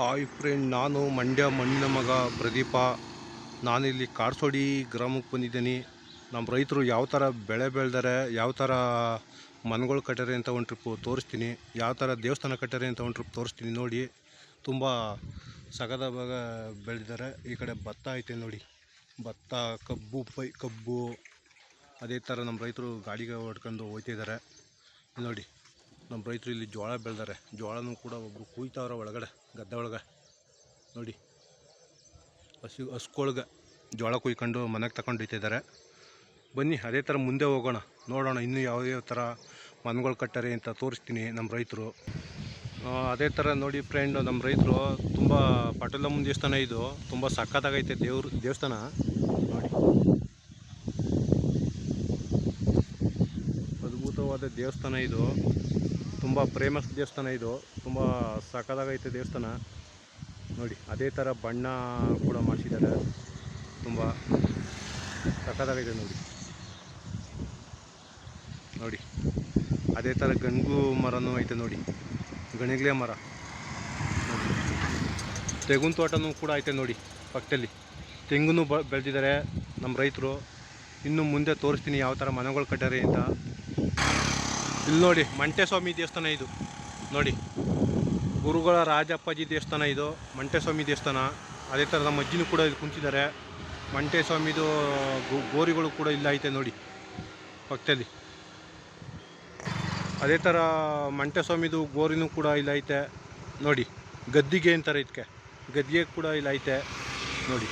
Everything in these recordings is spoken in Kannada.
ಹಾಯ್ ಫ್ರೆಂಡ್, ನಾನು ಮಂಡ್ಯ ಮಣ್ಣಿನ ಮಗ ಪ್ರದೀಪ. ನಾನಿಲ್ಲಿ ಕಾರ್ಸೋಡಿ ಗ್ರಾಮಕ್ಕೆ ಬಂದಿದ್ದೀನಿ. ನಮ್ಮ ರೈತರು ಯಾವ ಥರ ಬೆಳೆ ಬೆಳೆದಾರೆ, ಯಾವ ಥರ ಮನೆಗಳು ಕಟ್ಟಾರೆ ಅಂತ ಒಂದು ಟ್ರಿಪ್ಪು ತೋರಿಸ್ತೀನಿ. ಯಾವ ಥರ ದೇವಸ್ಥಾನ ಕಟ್ಟಾರೆ ಅಂತ ಒಂದು ಟ್ರಿಪ್ ತೋರಿಸ್ತೀನಿ ನೋಡಿ. ತುಂಬ ಸಗದ ಭಾಗ ಬೆಳೆದಿದ್ದಾರೆ. ಈ ಕಡೆ ಭತ್ತ ಐತೆ ನೋಡಿ. ಭತ್ತ, ಕಬ್ಬು, ಪೈ, ಕಬ್ಬು. ಅದೇ ಥರ ನಮ್ಮ ರೈತರು ಗಾಡಿಗೆ ಹೊಡ್ಕೊಂಡು ಹೋಗ್ತಿದ್ದಾರೆ. ನೋಡಿ. ನಮ್ಮ ರೈತರು ಇಲ್ಲಿ ಜೋಳ ಬೆಳೆದಾರೆ. ಜೋಳನೂ ಕೂಡ ಒಬ್ಬರು ಕುಯ್ತಾವ್ರೆ ಒಳಗಡೆ, ಗದ್ದೆ ಒಳಗೆ. ನೋಡಿ, ಹಸಿ, ಹಸ್ಕೊಳಗೆ ಜೋಳ ಕುಯ್ಕೊಂಡು ಮನೆಗೆ ತಗೊಂಡು ಇಟ್ಟಿದ್ದಾರೆ. ಬನ್ನಿ, ಅದೇ ಥರ ಮುಂದೆ ಹೋಗೋಣ. ನೋಡೋಣ, ಇನ್ನೂ ಯಾವ ಯಾವ ಥರ ಮನ್ಗಳು ಕಟ್ಟಾರೆ ಅಂತ ತೋರಿಸ್ತೀನಿ ನಮ್ಮ ರೈತರು. ಅದೇ ಥರ ನೋಡಿ ಫ್ರೆಂಡ್ ನಮ್ಮ ರೈತರು ತುಂಬ ಮುಂದೆ ದೇವಸ್ಥಾನ ಇದು. ತುಂಬ ಸಖತ್ತಾಗೈತೆ ದೇವ್ರ, ದೇವಸ್ಥಾನ. ನೋಡಿ. ಅದ್ಭುತವಾದ ದೇವಸ್ಥಾನ ಇದು. ತುಂಬ ಫೇಮಸ್ ದೇವಸ್ಥಾನ ಇದು. ತುಂಬ ಸಖತ್ತಾಗೈತೆ ದೇವಸ್ಥಾನ. ನೋಡಿ, ಅದೇ ಥರ ಬಣ್ಣ ಕೂಡ ಮಾಡಿಸಿದ್ದಾರೆ. ತುಂಬ ಸಖತ್ತಾಗೈತೆ ನೋಡಿ. ನೋಡಿ, ಅದೇ ಥರ ಗಂಗು ಮರನೂ ಐತೆ ನೋಡಿ. ಗಣಿಗ್ಲೆ ಮರ. ನೋಡಿ, ತೆಂಗಿನ ತೋಟನೂ ಕೂಡ ಐತೆ ನೋಡಿ ಪಕ್ಕದಲ್ಲಿ. ತೆಂಗು ಬ, ಬೆಳೆದಿದ್ದಾರೆ ನಮ್ಮ ರೈತರು. ಇನ್ನು ಮುಂದೆ ತೋರಿಸ್ತೀನಿ ಯಾವ ಥರ ಮನೆಗಳು ಕಟ್ಟಾರೆ ಅಂತ. ಇಲ್ಲಿ ನೋಡಿ ಮಂಟೆಸ್ವಾಮಿ ದೇವಸ್ಥಾನ ಇದು. ನೋಡಿ, ಗುರುಗಳ ರಾಜಪ್ಪಾಜಿ ದೇವಸ್ಥಾನ ಇದು ಮಂಟೆಸ್ವಾಮಿ ದೇವಸ್ಥಾನ. ಅದೇ ಥರ ನಮ್ಮ ಅಜ್ಜಿನೂ ಕೂಡ ಇಲ್ಲಿ ಕುಂತಿದ್ದಾರೆ. ಮಂಟೆಸ್ವಾಮಿದು ಗೋರಿಗಳು ಕೂಡ ಇಲ್ಲ ಐತೆ ನೋಡಿ, ಪಕ್ಕದಲ್ಲಿ. ಅದೇ ಥರ ಮಂಟೆಸ್ವಾಮಿದು ಗೋರಿನೂ ಕೂಡ ಇಲ್ಲ ಐತೆ. ನೋಡಿ, ಗದ್ದಿಗೆ ಅಂತಾರೆ ಇದಕ್ಕೆ. ಗದ್ದಿಗೆ ಕೂಡ ಇಲ್ಲ ಐತೆ. ನೋಡಿ,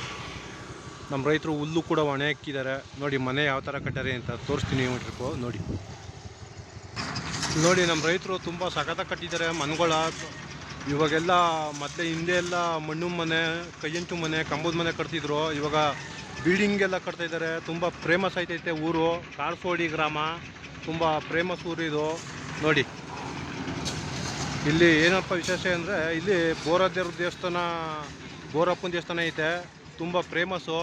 ನಮ್ಮ ರೈತರು ಹುಲ್ಲು ಕೂಡ ಒಣ ಹಾಕಿದ್ದಾರೆ ನೋಡಿ, ಮನೆ ಯಾವ ಥರ ಕಟ್ಟಾರೆ ಅಂತ ತೋರಿಸ್ತೀನಿ ಟ್ರಿಪ್ಪು ನೋಡಿ. ನೋಡಿ ನಮ್ಮ ರೈತರು ತುಂಬ ಸಖತ ಕಟ್ಟಿದ್ದಾರೆ, ಮನೆಗಳ. ಇವಾಗೆಲ್ಲ ಮತ್ತೆ ಹಿಂದೆ ಎಲ್ಲ ಮಣ್ಣು ಮನೆ, ಕೈಯಂಚು ಮನೆ, ಕಂಬದ ಮನೆ ಕಟ್ತಿದ್ರು. ಇವಾಗ ಬಿಲ್ಡಿಂಗ್ ಎಲ್ಲ ಕಟ್ತಾ ಇದ್ದಾರೆ. ತುಂಬ ಫೇಮಸ್ ಐತೈತೆ ಊರು. ಕಾರ್ಸೋಡಿ ಗ್ರಾಮ. ತುಂಬ ಫೇಮಸ್ ಊರು ಇದು. ನೋಡಿ. ಇಲ್ಲಿ ಏನಪ್ಪ ವಿಶೇಷ ಅಂದರೆ, ಇಲ್ಲಿ ಬೋರದೇವ್ರ ದೇವಸ್ಥಾನ ಬೋರಪ್ಪನ ದೇವಸ್ಥಾನ ಐತೆ. ತುಂಬ ಫೇಮಸ್ಸು.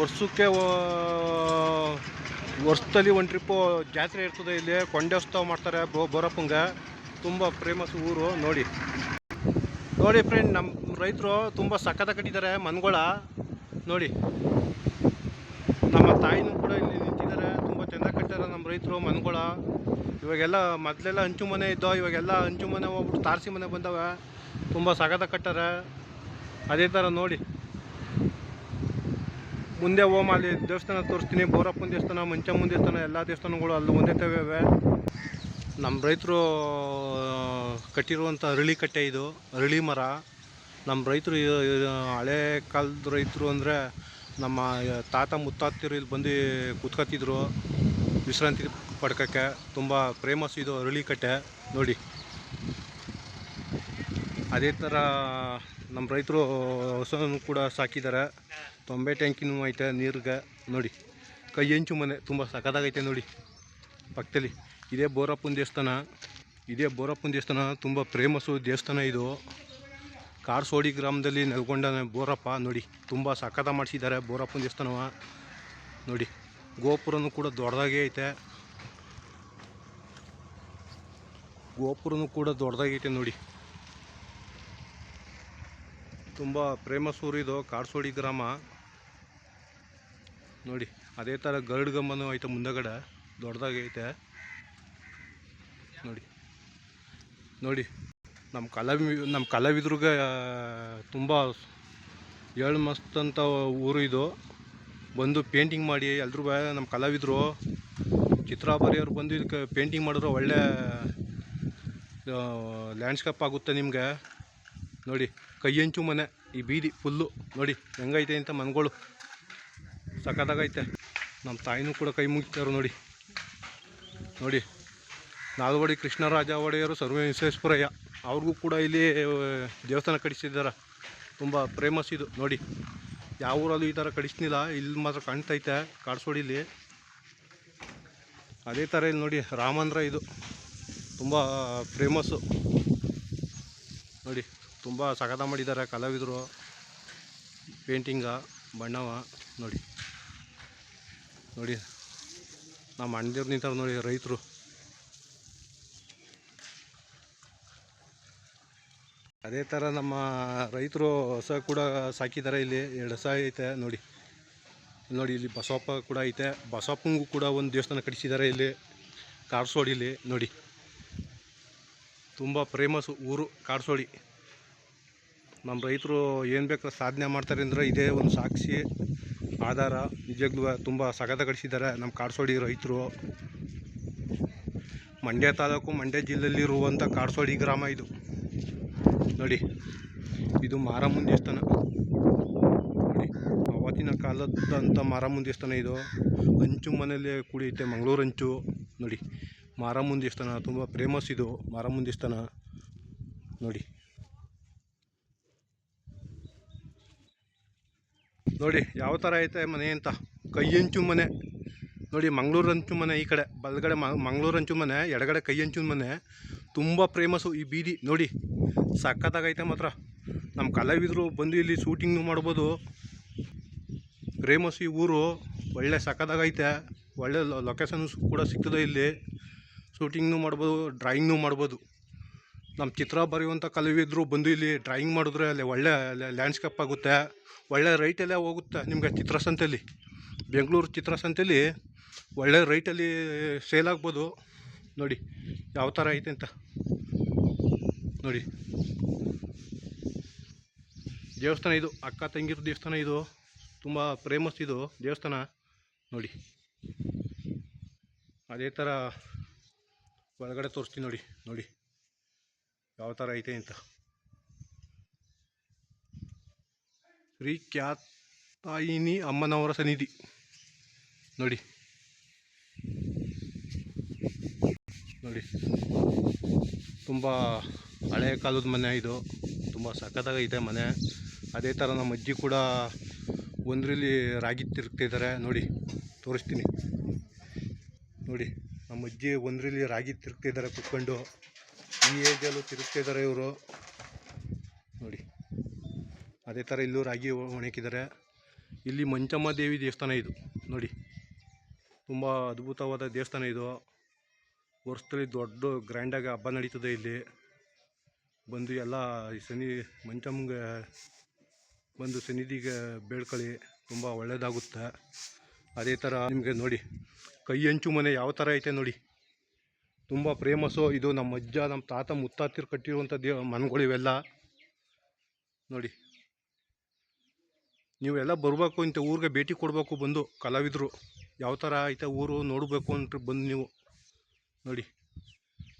ವರ್ಷಕ್ಕೆ ವರ್ಷದಲ್ಲಿ ಒಂದು ಟ್ರಿಪ್ಪು ಜಾತ್ರೆ ಇರ್ತದೆ ಇಲ್ಲಿ. ಕೊಂಡೋತ್ಸವ ಮಾಡ್ತಾರೆ ಬೋ ಬೋರಪ್ಪಂಗೆ. ತುಂಬ ಫೇಮಸ್ ಊರು. ನೋಡಿ. ನೋಡಿ ಫ್ರೆಂಡ್ ನಮ್ಮ ರೈತರು ತುಂಬ ಸಕ್ಕತ್ತ ಕಟ್ಟಿದ್ದಾರೆ, ಮನ್ಗಳ. ನೋಡಿ. ನಮ್ಮ ತಾಯಿನೂ ಕೂಡ ಇಲ್ಲಿ ನಿಂತಿದ್ದಾರೆ. ತುಂಬ ಚೆನ್ನಾಗಿ ಕಟ್ಟಾರೆ ನಮ್ಮ ರೈತರು, ಮನ್ಗಳ. ಇವಾಗೆಲ್ಲ ಮೊದಲೆಲ್ಲ ಹಂಚು ಮನೆ ಇದ್ದೋ, ಇವಾಗೆಲ್ಲ ಹಂಚು ಮನೆ ಹೋಗ್ಬಿಟ್ಟು ತಾರಸಿ ಮನೆ ಬಂದವೆ. ತುಂಬ ಸಖತ ಕಟ್ಟಾರೆ ಅದೇ ಥರ ನೋಡಿ. ಮುಂದೆ ಹೋಮ್ ಅಲ್ಲಿ ದೇವಸ್ಥಾನ ತೋರಿಸ್ತೀನಿ, ಬೋರಪ್ಪನ ದೇವಸ್ಥಾನ, ಮಂಚಮ್ಮನ ದೇವಸ್ಥಾನ, ಎಲ್ಲ ದೇವಸ್ಥಾನಗಳು ಅಲ್ಲಿ ಒಂದೇ ತವೆ ನಮ್ಮ ರೈತರು ಕಟ್ಟಿರುವಂಥ ಅರಳಿ ಕಟ್ಟೆ ಇದು, ಅರಳಿ ಮರ. ನಮ್ಮ ರೈತರು ಹಳೆ ಕಾಲದ ರೈತರು ಅಂದರೆ ನಮ್ಮ ತಾತ ಮುತ್ತಾತಿರು ಇಲ್ಲಿ ಬಂದು ಕೂತ್ಕೊತಿದ್ರು ವಿಶ್ರಾಂತಿ ಪಡ್ಕೋಕ್ಕೆ. ತುಂಬ ಫೇಮಸ್ ಇದು ಅರಳಿ ಕಟ್ಟೆ, ನೋಡಿ. ಅದೇ ಥರ ನಮ್ಮ ರೈತರು ಹಸುವನ್ನು ಕೂಡ ಸಾಕಿದ್ದಾರೆ. ತೊಂಬೆ ಟ್ಯಾಂಕಿನೂ ಐತೆ, ನೀರಿಗೆ. ನೋಡಿ, ಕೈ ಹೆಂಚು ಮನೆ ತುಂಬ ಸಖತ್ತಾಗೈತೆ ನೋಡಿ. ಪಕ್ಕದಲ್ಲಿ ಇದೇ ಬೋರಪ್ಪನ ದೇವಸ್ಥಾನ. ಇದೇ ಬೋರಪ್ಪನ ದೇವಸ್ಥಾನ ತುಂಬ ಫೇಮಸ್ಸು ದೇವಸ್ಥಾನ ಇದು. ಕಾರ್ಸೋಡಿ ಗ್ರಾಮದಲ್ಲಿ ನೆಲ್ಕೊಂಡ ಬೋರಪ್ಪ ನೋಡಿ, ತುಂಬ ಸಖತ ಮಾಡಿಸಿದ್ದಾರೆ ಬೋರಪ್ಪನ ದೇವಸ್ಥಾನವ ನೋಡಿ, ಗೋಪುರನೂ ಕೂಡ ದೊಡ್ಡದಾಗೇ ಐತೆ. ಗೋಪುರನೂ ಕೂಡ ದೊಡ್ಡದಾಗೈತೆ ನೋಡಿ. ತುಂಬ ಪ್ರೇಮಸೂರು ಇದು ಕಾಡ್ಸೋಡಿ ಗ್ರಾಮ. ನೋಡಿ, ಅದೇ ಥರ ಗರುಡ್ ಗಮ್ಮನು ಐತೆ ಮುಂದಗಡೆ ದೊಡ್ಡದಾಗೈತೆ ನೋಡಿ ನೋಡಿ ನಮ್ಮ ಕಲಾವಿ ನಮ್ಮ ಕಲಾವಿದ್ರಿಗೆ ತುಂಬ ಏಳು ಮಸ್ತ್ ಅಂತ ಊರು ಇದು. ಬಂದು ಪೇಂಟಿಂಗ್ ಮಾಡಿ ಎಲ್ಲರೂ ನಮ್ಮ ಕಲಾವಿದರು. ಚಿತ್ರ ಬರೆಯೋರು ಬಂದು ಇದಕ್ಕೆ ಪೇಂಟಿಂಗ್ ಮಾಡಿದ್ರೆ ಒಳ್ಳೆ ಲ್ಯಾಂಡ್ಸ್ಕೇಪ್ ಆಗುತ್ತೆ ನಿಮಗೆ. ನೋಡಿ ಕೈ ಕೈಯಂಚು ಮನೆ, ಈ ಬೀದಿ ಫುಲ್ಲು ನೋಡಿ, ಹೆಂಗೈತೆ ಅಂತ ಮನೆಗಳು. ಸಖತ್ತಾಗೈತೆ. ನಮ್ಮ ತಾಯಿನೂ ಕೂಡ ಕೈ ಮುಗಿತಾರೆ ನೋಡಿ. ನೋಡಿ, ನಾಲ್ವಡಿ ಕೃಷ್ಣರಾಜ ಒಡೆಯರು ಸರ್ವ ವಿಶ್ವೇಶ್ವರಯ್ಯ ಅವ್ರಿಗೂ ಕೂಡ ಇಲ್ಲಿ ದೇವಸ್ಥಾನ ಕಟ್ಟಿಸಿದ್ದಾರೆ. ತುಂಬ ಪ್ರೇಮಸ್ ಇದು. ನೋಡಿ, ಯಾವ ಊರಲ್ಲೂ ಈ ಥರ ಕಡಿಸ್ನಿಲ್ಲ. ಇಲ್ಲಿ ಮಾತ್ರ ಕಾಣ್ತೈತೆ ಕಾಡ್ಸೋಡಿಲಿ ಅದೇ ಥರ ಇಲ್ಲಿ ನೋಡಿ, ರಾಮಂದ್ರ ಇದು. ತುಂಬ ಫೇಮಸ್ಸು ನೋಡಿ, ತುಂಬ ಸಗದ ಮಾಡಿದ್ದಾರೆ ಕಲಾವಿದರು. ಪೇಂಟಿಂಗ, ಬಣ್ಣವ. ನೋಡಿ. ನೋಡಿ, ನಮ್ಮ ಅಣ್ಣದೇವ್ರು ನಿಂತಾರೆ ನೋಡಿ ರೈತರು. ಅದೇ ಥರ ನಮ್ಮ ರೈತರು ಹೊಸ ಕೂಡ ಸಾಕಿದ್ದಾರೆ ಇಲ್ಲಿ, ಎರಡು ಹೊಸ ಐತೆ ನೋಡಿ. ನೋಡಿ, ಇಲ್ಲಿ ಬಸವಪ್ಪ ಕೂಡ ಐತೆ. ಬಸವಪ್ಪಂಗೂ ಕೂಡ ಒಂದು ದೇವಸ್ಥಾನ ಕಟ್ಟಿಸಿದ್ದಾರೆ ಇಲ್ಲಿ ಕಾರ್ಸೋಡಿಲಿ ನೋಡಿ. ತುಂಬ ಫೇಮಸ್ ಊರು ಕಾರ್ಸೋಡಿ ನಮ್ಮ ರೈತರು ಏನು ಬೇಕಾದ್ರೆ ಸಾಧನೆ ಮಾಡ್ತಾರೆ ಅಂದರೆ ಇದೇ ಒಂದು ಸಾಕ್ಷಿ. ಆಧಾರ ನಿಜಗ್ಲೂ ತುಂಬ ಸಗದ ಕಳಿಸಿದ್ದಾರೆ ನಮ್ಮ ಕಾಡ್ಸೋಡಿ ರೈತರು. ಮಂಡ್ಯ ತಾಲೂಕು, ಮಂಡ್ಯ ಜಿಲ್ಲೆಯಲ್ಲಿರುವಂಥ ಕಾಡ್ಸೋಡಿ ಗ್ರಾಮ ಇದು. ನೋಡಿ, ಇದು ಮಾರಮ್ಮನ ದೇವಸ್ಥಾನ ನೋಡಿ, ಅವತ್ತಿನ ಕಾಲದಂಥ ಮಾರಮ್ಮನ ದೇವಸ್ಥಾನ ಇದು. ಹಂಚು ಮನೆಯಲ್ಲಿ ಕುಡಿಯುತ್ತೆ ಮಂಗಳೂರು ಹಂಚು ನೋಡಿ ಮಾರಮ್ಮನ ದೇವಸ್ಥಾನ ತುಂಬ ಫೇಮಸ್ ಇದು ಮಾರಮ್ಮನ ದೇವಸ್ಥಾನ ನೋಡಿ. ನೋಡಿ, ಯಾವ ಥರ ಐತೆ ಮನೆ ಅಂತ. ಕೈ ಹಂಚು ಮನೆ. ನೋಡಿ ಮಂಗಳೂರು ಹಂಚು ಮನೆ ಈ ಕಡೆ. ಬಲಗಡೆ ಮಂಗಳೂರು ಹಂಚು ಮನೆ, ಎಡಗಡೆ ಕೈ ಹಂಚು ಮನೆ. ತುಂಬ ಫೇಮಸ್ಸು ಈ ಬೀದಿ. ನೋಡಿ ಸಖತ್ತಾಗೈತೆ ಮಾತ್ರ. ನಮ್ಮ ಕಲಾವಿದರು ಬಂದು ಇಲ್ಲಿ ಶೂಟಿಂಗ್ನು ಮಾಡ್ಬೋದು. ಫೇಮಸ್ ಈ ಊರು. ಒಳ್ಳೆ ಸಖತ್ತಾಗೈತೆ ಒಳ್ಳೆ ಲೊಕೇಶನ್ ಕೂಡ ಸಿಗ್ತದೆ ಇಲ್ಲಿ. ಶೂಟಿಂಗ್ನು ಮಾಡ್ಬೋದು ಡ್ರಾಯಿಂಗ್ನು ಮಾಡ್ಬೋದು. ನಮ್ಮ ಚಿತ್ರ ಬರೆಯುವಂಥ ಕಲಾವಿದರು ಬಂದು ಇಲ್ಲಿ ಡ್ರಾಯಿಂಗ್ ಮಾಡಿದ್ರೆ ಅಲ್ಲಿ ಒಳ್ಳೆ ಲ್ಯಾಂಡ್ಸ್ಕೇಪ್ ಆಗುತ್ತೆ. ಒಳ್ಳೆ ರೈಟಲ್ಲೇ ಹೋಗುತ್ತೆ ನಿಮಗೆ ಚಿತ್ರಸಂತೆಯಲ್ಲಿ ಬೆಂಗಳೂರು ಚಿತ್ರಸಂತೆಯಲ್ಲಿ ಒಳ್ಳೆ ರೈಟಲ್ಲಿ ಸೇಲ್ ಆಗ್ಬೋದು. ನೋಡಿ, ಯಾವ ಥರ ಐತೆ ಅಂತ. ನೋಡಿ. ದೇವಸ್ಥಾನ ಇದು, ಅಕ್ಕ ತಂಗಿರು ದೇವಸ್ಥಾನ ಇದು. ತುಂಬ ಫೇಮಸ್ ಇದು ದೇವಸ್ಥಾನ. ನೋಡಿ. ಅದೇ ಥರ ಒಳಗಡೆ ತೋರಿಸ್ತೀನಿ ನೋಡಿ ನೋಡಿ. ಯಾವ ಥರ ಐತೆ ಅಂತ. ಶ್ರೀ ಖ್ಯಾತಾಯಿನಿ ಅಮ್ಮನವರ ಸನ್ನಿಧಿ. ನೋಡಿ. ನೋಡಿ. ತುಂಬ ಹಳೆಯ ಕಾಲದ ಮನೆ ಇದು. ತುಂಬ ಸಖತ್ತಾಗೈತೆ ಮನೆ. ಅದೇ ಥರ ನಮ್ಮ ಅಜ್ಜಿ ಕೂಡ ಒಂದರಲ್ಲಿ ರಾಗಿ ತಿರುಗ್ತಿದ್ದಾರೆ ನೋಡಿ, ತೋರಿಸ್ತೀನಿ. ನೋಡಿ, ನಮ್ಮ ಅಜ್ಜಿ ಒಂದರಲ್ಲಿ ರಾಗಿ ತಿರುಗ್ತಿದ್ದಾರೆ ಕುತ್ಕೊಂಡು. ಈ ಏಜಲ್ಲೂ ತಿರುಗ್ತಿದ್ದಾರೆ ಇವರು. ನೋಡಿ, ಅದೇ ಥರ ಇಲ್ಲೂ ರಾಗಿ ಒಣಕಿದ್ದಾರೆ ಇಲ್ಲಿ ಮಂಚಮ್ಮ ದೇವಿ ದೇವಸ್ಥಾನ ಇದು. ನೋಡಿ, ತುಂಬ ಅದ್ಭುತವಾದ ದೇವಸ್ಥಾನ ಇದು. ವರ್ಷದಲ್ಲಿ ದೊಡ್ಡ ಗ್ರ್ಯಾಂಡಾಗಿ ಹಬ್ಬ ನಡೀತದೆ ಇಲ್ಲಿ. ಬಂದು ಎಲ್ಲ ಈ ಶನಿ ಮಂಚಮ್ಮಗೆ ಬಂದು ಸನ್ನಿಧಿಗೆ ಬೇಡ್ಕೊಳ್ಳಿ. ತುಂಬ ಒಳ್ಳೆಯದಾಗುತ್ತೆ ಅದೇ ಥರ ನಿಮಗೆ ನೋಡಿ, ಕೈ ಹಂಚು ಮನೆ ಯಾವ ಥರ ಐತೆ ನೋಡಿ. ತುಂಬ ಫೇಮಸ್ಸು ಇದು ನಮ್ಮ ಅಜ್ಜ, ನಮ್ಮ ತಾತ ಮುತ್ತಾತಿರು ಕಟ್ಟಿರುವಂಥ ದೇವ ಮನೆಗಳು ಇವೆಲ್ಲ ನೋಡಿ. ನೀವೆಲ್ಲ ಬರಬೇಕು, ಇಂಥ ಊರಿಗೆ ಭೇಟಿ ಕೊಡಬೇಕು ಬಂದು, ಕಲಾವಿದರು. ಯಾವ ಥರ ಐತೆ ಊರು ನೋಡಬೇಕು ಅಂತ ಬಂದು ನೀವು. ನೋಡಿ.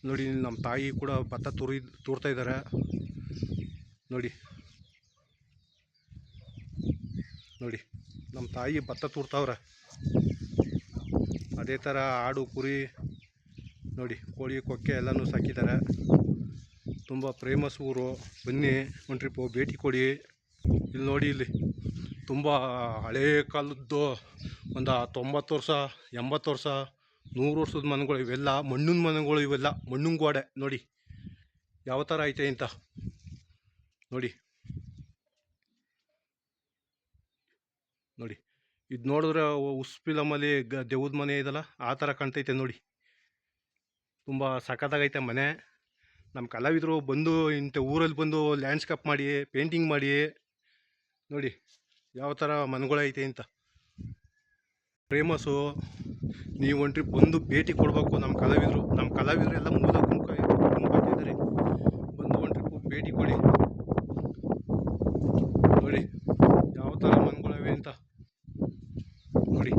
ನೋಡಿ, ನಮ್ಮ ತಾಯಿ ಕೂಡ ಭತ್ತ ತುರಿ, ತೂರ್ತಾ ಇದ್ದಾರೆ. ನೋಡಿ. ನೋಡಿ, ನಮ್ಮ ತಾಯಿ ಭತ್ತ ತೂರ್ತಾವ್ರೆ. ಅದೇ ಥರ ಆಡು ಕುರಿ ನೋಡಿ, ಕೋಳಿ ಕೊಕ್ಕೆ ಎಲ್ಲನೂ ಸಾಕಿದ್ದಾರೆ. ತುಂಬ ಫೇಮಸ್ ಊರು. ಬನ್ನಿ, ಒಂದು ಟ್ರಿಪ್ಪು ಭೇಟಿ ಕೊಡಿ. ಇಲ್ಲಿ ನೋಡಿ ಇಲ್ಲಿ, ತುಂಬ ಹಳೇ ಕಾಲದ್ದು ಒಂದು ತೊಂಬತ್ತು ವರ್ಷ, ಎಂಬತ್ತು ವರ್ಷ, ನೂರು ವರ್ಷದ ಮನೆಗಳು ಇವೆಲ್ಲ, ಮಣ್ಣಿನ ಮನೆಗಳು ಇವೆಲ್ಲ, ಮಣ್ಣಿನ ಗೋಡೆ. ನೋಡಿ, ಯಾವ ಥರ ಐತೆ ಅಂತ ನೋಡಿ. ನೋಡಿ, ಇದು ನೋಡಿದ್ರೆ ಉಸ್ ಫಿಲಮಲ್ಲಿ ಗ, ದೇವದ ಮನೆ ಇದಲ್ಲ, ಆ ಥರ ಕಾಣ್ತೈತೆ ನೋಡಿ. ತುಂಬ ಸಖತ್ತಾಗೈತೆ ಮನೆ. ನಮ್ಮ ಕಲಾವಿದರು ಬಂದು ಇಂಥ ಊರಲ್ಲಿ ಬಂದು ಲ್ಯಾಂಡ್ಸ್ಕೇಪ್ ಮಾಡಿ ಪೇಂಟಿಂಗ್ ಮಾಡಿ, ನೋಡಿ ಯಾವ ಥರ ಮನೆಗಳೈತೆ ಅಂತ. ಫೇಮಸ್ಸು ನೀವು ಒಂದು ಟ್ರಿಪ್ ಬಂದು ಭೇಟಿ ಕೊಡಬೇಕು ನಮ್ಮ ಕಲಾವಿದರು. ನಮ್ಮ ಕಲಾವಿದರು ಎಲ್ಲ ಮೂಲ ಗುಂಪ ಗುಂಪಾಗಿದ್ದಾರೆ ಬಂದು ಒಂದು ಟ್ರಿಪ್ಪು ಭೇಟಿ ಕೊಡಿ ನೋಡಿ ಯಾವ ಥರ ಮನೆಗಳಿವೆ ಅಂತ ನೋಡಿ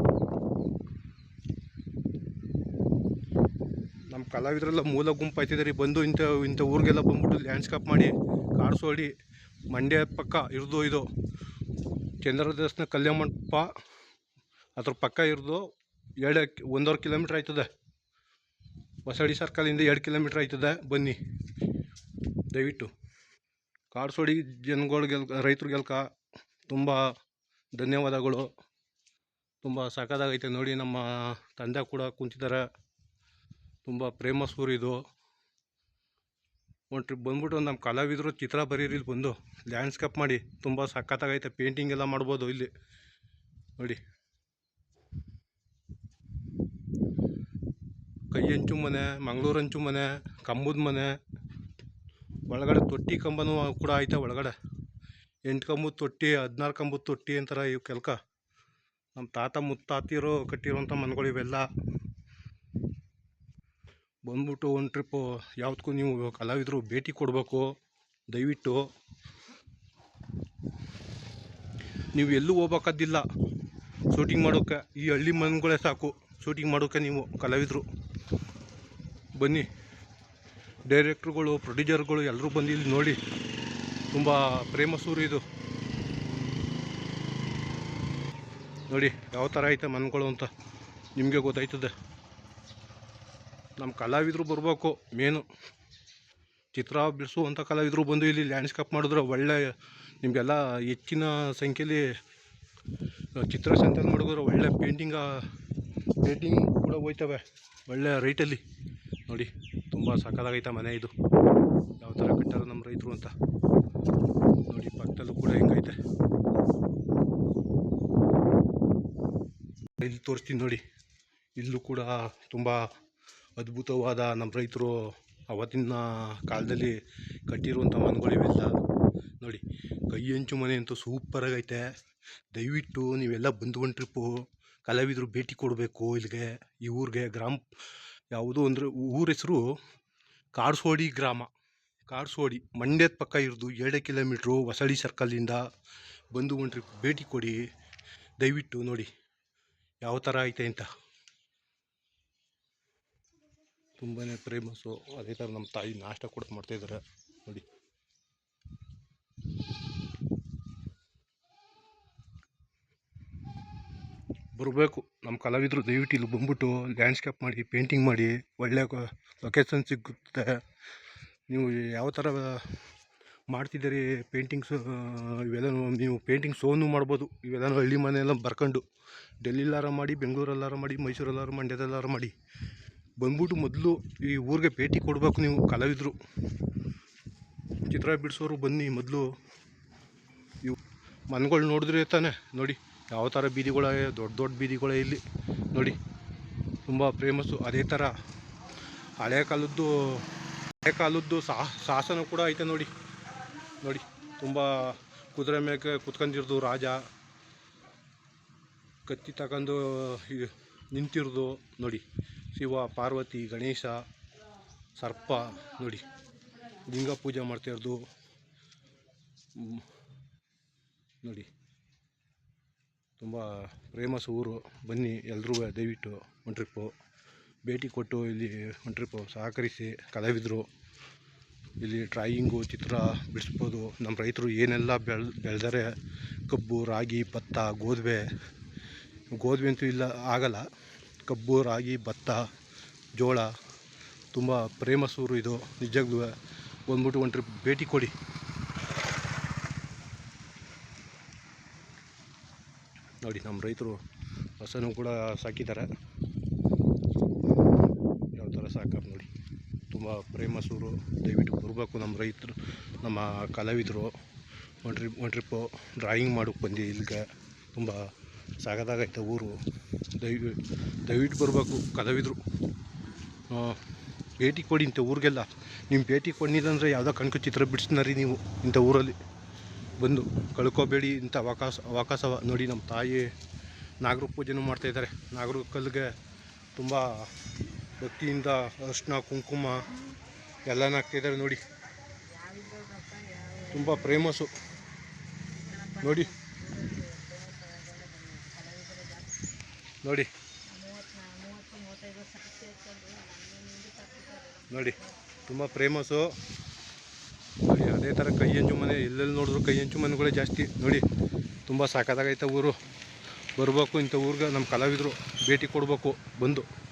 ನಮ್ಮ ಕಲಾವಿದರೆಲ್ಲ ಮೂಲ ಗುಂಪು ಆಯ್ತಿದ್ದಾರೆ ಬಂದು ಇಂಥ ಇಂಥ ಊರಿಗೆಲ್ಲ ಬಂದ್ಬಿಟ್ಟು ಲ್ಯಾಂಡ್ಸ್ಕೇಪ್ ಮಾಡಿ ಕಾಡ್ಸೋಡಿ ಮಂಡ್ಯ ಪಕ್ಕ ಇರ್ದು ಇದು. ಚಂದ್ರ ದೇವಸ್ಥಾನ ಕಲ್ಯಾಣ ಮಂಟಪ ಅದ್ರ ಪಕ್ಕ ಇರೋದು ಎರಡು ಒಂದೂವರೆ ಕಿಲೋಮೀಟ್ರ್ ಆಯ್ತದೆ. ಹೊಸಡಿ ಸರ್ಕಲಿಂದ ಎರಡು ಕಿಲೋಮೀಟ್ರ್ ಆಯ್ತದೆ. ಬನ್ನಿ. ದಯವಿಟ್ಟು. ಕಾಡ್ಸೋಡಿ ಜನಗಳಿಗೆಲ್, ರೈತರಿಗೆಲ್ಕ ತುಂಬ ಧನ್ಯವಾದಗಳು. ತುಂಬ ಸಖತ್ತಾಗೈತೆ. ನೋಡಿ ನಮ್ಮ ತಂದೆ ಕೂಡ ಕುಂತಿದ್ದಾರೆ ತುಂಬ ಊರು ಇದು. ಒಂದು ಟ್ರಿಪ್ ಬಂದ್ಬಿಟ್ಟು ನಮ್ಮ ಕಲಾವಿದರು ಚಿತ್ರ ಬರೀರಿ ಬಂದು ಲ್ಯಾಂಡ್ಸ್ಕೇಪ್ ಮಾಡಿ ತುಂಬ ಸಖತ್ತಾಗೈತೆ ಪೇಂಟಿಂಗ್ ಎಲ್ಲ ಮಾಡ್ಬೋದು ಇಲ್ಲಿ. ನೋಡಿ. ಕೈ ಹಂಚು ಮನೆ ಮಂಗಳೂರು ಹಂಚು ಮನೆ, ಕಂಬದ ಮನೆ. ಒಳಗಡೆ ತೊಟ್ಟಿ ಕಂಬನೂ ಕೂಡ ಐತೆ ಒಳಗಡೆ. ಎಂಟು ಕಂಬದ ತೊಟ್ಟಿ, ಹದಿನಾರು ಕಂಬದ ತೊಟ್ಟಿ ಅಂತಾರೆ ಇವು ಕೆಲ್ಕ. ನಮ್ಮ ತಾತ ಮುತ್ತಾತಿರು ಕಟ್ಟಿರೋಂಥ ಮನೆಗಳು ಇವೆಲ್ಲ ಬಂದ್ಬಿಟ್ಟು ಒಂದು ಟ್ರಿಪ್ಪು ಯಾವುದಕ್ಕೂ ನೀವು ಕಲಾವಿದರು ಭೇಟಿ ಕೊಡಬೇಕು. ದಯವಿಟ್ಟು. ನೀವು ಎಲ್ಲೂ ಹೋಗ್ಬೇಕಾದಿಲ್ಲ. ಶೂಟಿಂಗ್ ಮಾಡೋಕ್ಕೆ ಈ ಹಳ್ಳಿ ಮನೆಗಳೇ ಸಾಕು. ಶೂಟಿಂಗ್ ಮಾಡೋಕ್ಕೆ ನೀವು ಕಲಾವಿದರು. ಬನ್ನಿ. ಡೈರೆಕ್ಟ್ರುಗಳು ಪ್ರೊಡ್ಯೂಸರ್ಗಳು ಎಲ್ಲರೂ ಬಂದು ಇಲ್ಲಿ ನೋಡಿ. ತುಂಬ ಪ್ರೇಮ ಸೂರು ಇದು. ನೋಡಿ ಯಾವ ಥರ ಐತೆ ಮನ್ಗಳು ಅಂತ ನಿಮಗೆ ಗೊತ್ತಾಯ್ತದೆ. ನಮ್ಮ ಕಲಾವಿದರು ಬರಬೇಕು, ಮೇನು. ಚಿತ್ರ ಬಿಡಿಸುವಂಥ ಕಲಾವಿದರು ಬಂದು ಇಲ್ಲಿ ಲ್ಯಾಂಡ್ಸ್ಕೇಪ್ ಮಾಡಿದ್ರೆ ಒಳ್ಳೆ, ನಿಮಗೆಲ್ಲ ಹೆಚ್ಚಿನ ಸಂಖ್ಯೆಯಲ್ಲಿ ಚಿತ್ರ ಸಂತೆಯಲ್ಲಿ ಮಾಡಿದ್ರೆ ಒಳ್ಳೆ ಪೇಂಟಿಂಗ ಪೇಂಟಿಂಗ್ ಕೂಡ ಹೋಯ್ತವೆ. ಒಳ್ಳೆ ರೈಟಲ್ಲಿ ನೋಡಿ, ತುಂಬ ಸಕ್ಕದಾಗೈತೆ ಮನೆ ಇದು. ಯಾವ ಥರ ಕಟ್ಟಾರ ನಮ್ಮ ರೈತರು ಅಂತ. ನೋಡಿ, ಪಕ್ಕದಲ್ಲೂ ಕೂಡ ಹೆಂಗೈತೆ. ಇಲ್ಲಿ ತೋರಿಸ್ತೀನಿ ನೋಡಿ. ಇಲ್ಲೂ ಕೂಡ ತುಂಬ ಅದ್ಭುತವಾದ ನಮ್ಮ ರೈತರು ಅವತ್ತಿನ ಕಾಲದಲ್ಲಿ ಕಟ್ಟಿರುವಂಥ ಮನೆಗಳಿವೆಲ್ಲ ನೋಡಿ, ಕೈ ಹಂಚು ಮನೆ ಅಂತೂ ಸೂಪರಾಗೈತೆ ದಯವಿಟ್ಟು ನೀವೆಲ್ಲ ಬಂದು ಒಂದು ಟ್ರಿಪ್ಪು ಕಲಾವಿದರು ಭೇಟಿ ಕೊಡಬೇಕು ಇಲ್ಲಿಗೆ, ಈ ಊರಿಗೆ, ಗ್ರಾಮ, ಯಾವುದೋ ಅಂದರೆ ಊರ ಹೆಸರು ಕಾಡ್ಸೋಡಿ ಗ್ರಾಮ. ಕಾಡ್ಸೋಡಿ, ಮಂಡ್ಯದ ಪಕ್ಕ ಇರೋದು ಎರಡೇ ಕಿಲೋಮೀಟ್ರು ಹೊಸಳ್ಳಿ ಸರ್ಕಲ್ಲಿಂದ ಬಂದು ಒಂದು ಟ್ರಿಪ್ ಭೇಟಿ ಕೊಡಿ. ದಯವಿಟ್ಟು ನೋಡಿ, ಯಾವ ಥರ ಐತೆ ಅಂತ. ತುಂಬಾ ಫೇಮಸ್ಸು ಅದೇ ಥರ ನಮ್ಮ ತಾಯಿ ನಾಷ್ಟ ಕೂಡ ಮಾಡ್ತಾಯಿದ್ದಾರೆ ನೋಡಿ. ಬರಬೇಕು. ನಮ್ಮ ಕಲಾವಿದರು ದಯವಿಟ್ಟು ಇಲ್ಲಿ ಬಂದ್ಬಿಟ್ಟು ಲ್ಯಾಂಡ್ಸ್ಕೇಪ್ ಮಾಡಿ ಪೇಂಟಿಂಗ್ ಮಾಡಿ ಒಳ್ಳೆಯ ಲೊಕೇಶನ್ ಸಿಗುತ್ತೆ. ನೀವು ಯಾವ ಥರ ಮಾಡ್ತಿದ್ದೀರಿ ಪೇಂಟಿಂಗ್ಸು ಇವೆಲ್ಲ ನೀವು ಪೇಂಟಿಂಗ್ ಶೋನು ಮಾಡ್ಬೋದು. ಇವೆಲ್ಲ ಹಳ್ಳಿ ಮನೆಯೆಲ್ಲ ಬರ್ಕೊಂಡು ಡೆಲ್ಲಿಲಾರ ಮಾಡಿ ಬೆಂಗಳೂರಲ್ಲಾರ ಮಾಡಿ ಮೈಸೂರಲ್ಲಾರ ಮಂಡ್ಯದಲ್ಲಾರ ಮಾಡಿ. ಬಂದ್ಬಿಟ್ಟು ಮೊದಲು ಈ ಊರಿಗೆ ಭೇಟಿ ಕೊಡಬೇಕು ನೀವು ಕಲಾವಿದರು. ಚಿತ್ರ ಬಿಡಿಸೋರು ಬನ್ನಿ ಮೊದಲು. ಇವು ಮನೆಗಳು ನೋಡಿದ್ರೆ ತಾನೆ, ನೋಡಿ ಯಾವ ಥರ ಬೀದಿಗಳೇ, ದೊಡ್ಡ ದೊಡ್ಡ ಬೀದಿಗಳೇ ಇಲ್ಲಿ, ನೋಡಿ. ತುಂಬ ಫೇಮಸ್ಸು ಅದೇ ಥರ ಹಳೆ ಕಾಲದ್ದು ಹಳೆ ಕಾಲದ್ದು ಸಾ, ಶಾಸನ ಕೂಡ ಐತೆ ನೋಡಿ. ನೋಡಿ, ತುಂಬ ಕುದುರೆ ಮೇಲೆ ಕುತ್ಕೊಂಡಿರೋದು ರಾಜ. ಕತ್ತಿ ತಗೊಂಡು ನಿಂತಿರೋದು ನೋಡಿ. ಶಿವ, ಪಾರ್ವತಿ, ಗಣೇಶ, ಸರ್ಪ ನೋಡಿ. ಲಿಂಗ ಪೂಜೆ ಮಾಡ್ತಿರೋದು. ನೋಡಿ. ತುಂಬ ಫೇಮಸ್ ಊರು. ಬನ್ನಿ ಎಲ್ಲರೂ ದಯವಿಟ್ಟು ಒಂದು ಟ್ರಿಪ್ಪು ಭೇಟಿ ಕೊಟ್ಟು ಇಲ್ಲಿ ಒನ್ ಟ್ರಿಪ್ಪು ಸಹಕರಿಸಿ ಕಲಾವಿದರು. ಇಲ್ಲಿ ಡ್ರಾಯಿಂಗು ಚಿತ್ರ ಬಿಡಿಸ್ಬೋದು. ನಮ್ಮ ರೈತರು ಏನೆಲ್ಲ ಬೆಳೆ, ಬೆಳೆದರೆ ಕಬ್ಬು, ರಾಗಿ, ಭತ್ತ ಗೋಧಿ ಗೋಧಿ ಅಂತೂ ಇಲ್ಲ, ಆಗಲ್ಲ. ಕಬ್ಬು, ರಾಗಿ, ಭತ್ತ, ಜೋಳ, ತುಂಬ ಪ್ರೇಮಸೂರು ಇದು ನಿಜವಾಗ್ಲೂ ಬಂದ್ಬಿಟ್ಟು ಒಂದು ಟ್ರಿಪ್ ಭೇಟಿ ಕೊಡಿ. ನೋಡಿ ನಮ್ಮ ರೈತರು ಹಸನು ಕೂಡ ಸಾಕಿದ್ದಾರೆ. ಯಾವ ಥರ ಸಾಕಪ್ಪ ನೋಡಿ. ತುಂಬ ಪ್ರೇಮಸೂರು ದಯವಿಟ್ಟು ಬರಬೇಕು ನಮ್ಮ ರೈತರು, ನಮ್ಮ ಕಲಾವಿದರು. ಒಂದು ಟ್ರಿಪ್, ಒಂದು ಟ್ರಿಪ್ಪು ಡ್ರಾಯಿಂಗ್ ಮಾಡೋಕ್ಕೆ ಬಂದು ಇಲ್ಲಿಗೆ. ತುಂಬ ಸಾಗದಾಗೈತೆ ಊರು. ದಯವಿ ದಯವಿಟ್ಟು ಬರಬೇಕು, ಕದವಿದ್ರು. ಭೇಟಿ ಕೊಡಿ ಇಂಥ ಊರಿಗೆಲ್ಲ. ನಿಮ್ಮ ಭೇಟಿ ಕೊಡ್ನಿಲ್ಲಂದರೆ ಯಾವುದೋ ಕಣ್ಕು ಚಿತ್ರ ಬಿಡಿಸ್ನಾರಿ ನೀವು ಇಂಥ ಊರಲ್ಲಿ. ಬಂದು ಕಳ್ಕೊಬೇಡಿ ಇಂಥ ಅವಕಾಶ ಅವಕಾಶವ ನೋಡಿ ನಮ್ಮ ತಾಯಿ ನಾಗರ ಪೂಜೆನೂ ಮಾಡ್ತಾಯಿದ್ದಾರೆ ನಾಗರ ಕಲ್ಲಿಗೆ ತುಂಬ ಭಕ್ತಿಯಿಂದ ಅರ್ಶಿನ, ಕುಂಕುಮ ಎಲ್ಲನೂ ಹಾಕ್ತಿದ್ದಾರೆ ನೋಡಿ. ತುಂಬ ಪ್ರೇಮಸ್ಸು ನೋಡಿ. ನೋಡಿ. ನೋಡಿ, ತುಂಬ ಪ್ರೇಮಸ್ಸು ನೋಡಿ, ಅದೇ ಥರ ಕೈ ಹಂಚು ಮನೆ, ಎಲ್ಲೆಲ್ಲಿ ನೋಡಿದ್ರು ಕೈ ಹಂಚು ಮನೆಗಳೇ ಜಾಸ್ತಿ. ನೋಡಿ, ತುಂಬ ಸಾಕಾದಾಗೈತೆ ಊರು. ಬರಬೇಕು ಇಂಥ ಊರಿಗೆ, ನಮ್ಮ ಕಲಾವಿದರು ಭೇಟಿ ಕೊಡಬೇಕು, ಬಂದು.